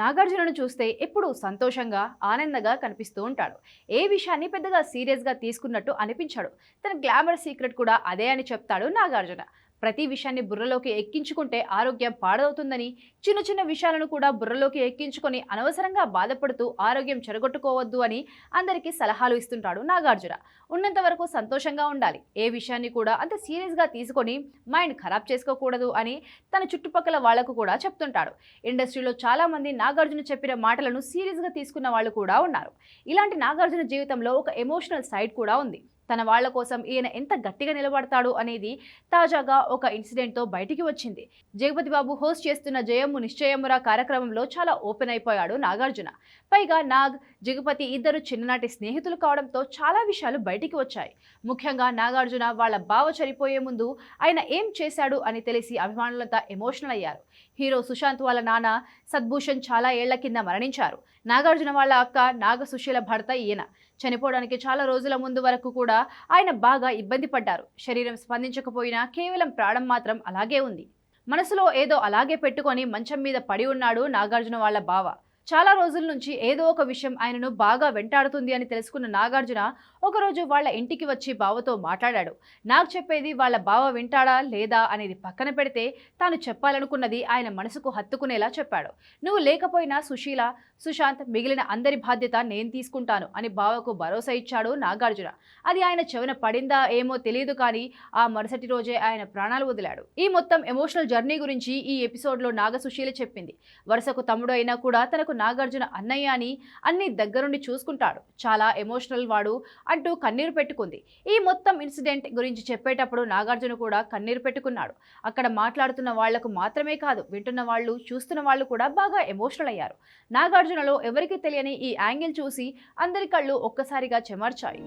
నాగార్జునను చూస్తే ఎప్పుడూ సంతోషంగా ఆనందంగా కనిపిస్తూ ఉంటాడు. ఏ విషయాన్ని పెద్దగా సీరియస్గా తీసుకున్నట్టు అనిపించాడు. తన గ్లామర్ సీక్రెట్ కూడా అదే అని చెప్తాడు నాగార్జున. ప్రతి విషయాన్ని బుర్రలోకి ఎక్కించుకుంటే ఆరోగ్యం పాడవుతుందని చిన్న చిన్న విషయాలను కూడా బుర్రలోకి ఎక్కించుకొని అనవసరంగా బాధపడుతూ ఆరోగ్యం చెడగొట్టుకోవద్దు అని అందరికీ సలహాలు ఇస్తుంటాడు నాగార్జున. ఉన్నంత వరకు సంతోషంగా ఉండాలి. ఏ విషయాన్ని కూడా అంత సీరియస్గా తీసుకొని మైండ్ ఖరాబ్ చేసుకోకూడదు అని తన చుట్టుపక్కల వాళ్ళకు కూడా చెప్తుంటాడు. ఇండస్ట్రీలో చాలా మంది నాగార్జున చెప్పిన మాటలను సీరియస్గా తీసుకున్న వాళ్ళు కూడా ఉన్నారు. ఇలాంటి నాగార్జున జీవితంలో ఒక ఎమోషనల్ సైడ్ కూడా ఉంది. తన వాళ్ళ కోసం ఈయన ఎంత గట్టిగా నిలబడతాడు అనేది తాజాగా ఒక ఇన్సిడెంట్తో బయటికి వచ్చింది. జగపతి బాబు హోస్ట్ చేస్తున్న జయమ్ము నిశ్చయమురా కార్యక్రమంలో చాలా ఓపెన్ అయిపోయాడు నాగార్జున. పైగా నాగ్ జగపతి ఇద్దరు చిన్ననాటి స్నేహితులు కావడంతో చాలా విషయాలు బయటికి వచ్చాయి. ముఖ్యంగా నాగార్జున వాళ్ళ బావ చనిపోయే ముందు ఆయన ఏం చేశాడు అని తెలిసి అభిమానులంతా ఎమోషనల్ అయ్యారు. హీరో సుశాంత్ వాళ్ళ నాన్న సద్భూషణ్ చాలా ఏళ్ళ కింద మరణించారు. నాగార్జున వాళ్ళ అక్క నాగ సుశీల భర్త ఈయన. చనిపోవడానికి చాలా రోజుల ముందు వరకు కూడా కూడా ఆయన బాగా ఇబ్బంది పడ్డారు. శరీరం స్పందించకపోయినా కేవలం ప్రాణం మాత్రం అలాగే ఉంది. మనసులో ఏదో అలాగే పెట్టుకొని మంచం మీద పడి ఉన్నాడు నాగార్జున వాళ్ళ బావ. చాలా రోజుల నుంచి ఏదో ఒక విషయం ఆయనను బాగా వెంటాడుతుంది అని తెలుసుకున్న నాగార్జున ఒకరోజు వాళ్ళ ఇంటికి వచ్చి బావతో మాట్లాడాడు. నాకు చెప్పేది వాళ్ళ బావ వింటాడా లేదా అనేది పక్కన పెడితే తాను చెప్పాలనుకున్నది ఆయన మనసుకు హత్తుకునేలా చెప్పాడు. నువ్వు లేకపోయినా సుశీల సుశాంత్ మిగిలిన అందరి బాధ్యత నేను తీసుకుంటాను అని బావకు భరోసా ఇచ్చాడు నాగార్జున. అది ఆయన చెవిన పడిందా ఏమో తెలియదు కానీ ఆ మరుసటి రోజే ఆయన ప్రాణాలు వదిలాడు. ఈ మొత్తం ఎమోషనల్ జర్నీ గురించి ఈ ఎపిసోడ్లో నాగ సుశీల చెప్పింది. వరుసకు తమ్ముడు అయినా కూడా తనకు నాగార్జున అన్నయ్య అని అన్ని దగ్గరుండి చూసుకుంటాడు. చాలా ఎమోషనల్ వాడు అంటూ కన్నీరు పెట్టుకుంది. ఈ మొత్తం ఇన్సిడెంట్ గురించి చెప్పేటప్పుడు నాగార్జున కూడా కన్నీరు పెట్టుకున్నాడు. అక్కడ మాట్లాడుతున్న వాళ్ళకు మాత్రమే కాదు వింటున్న వాళ్ళు చూస్తున్న వాళ్ళు కూడా బాగా ఎమోషనల్ అయ్యారు. నాగార్జునలో ఎవరికీ తెలియని ఈ యాంగిల్ చూసి అందరి కళ్ళు ఒక్కసారిగా చెమర్చాయి.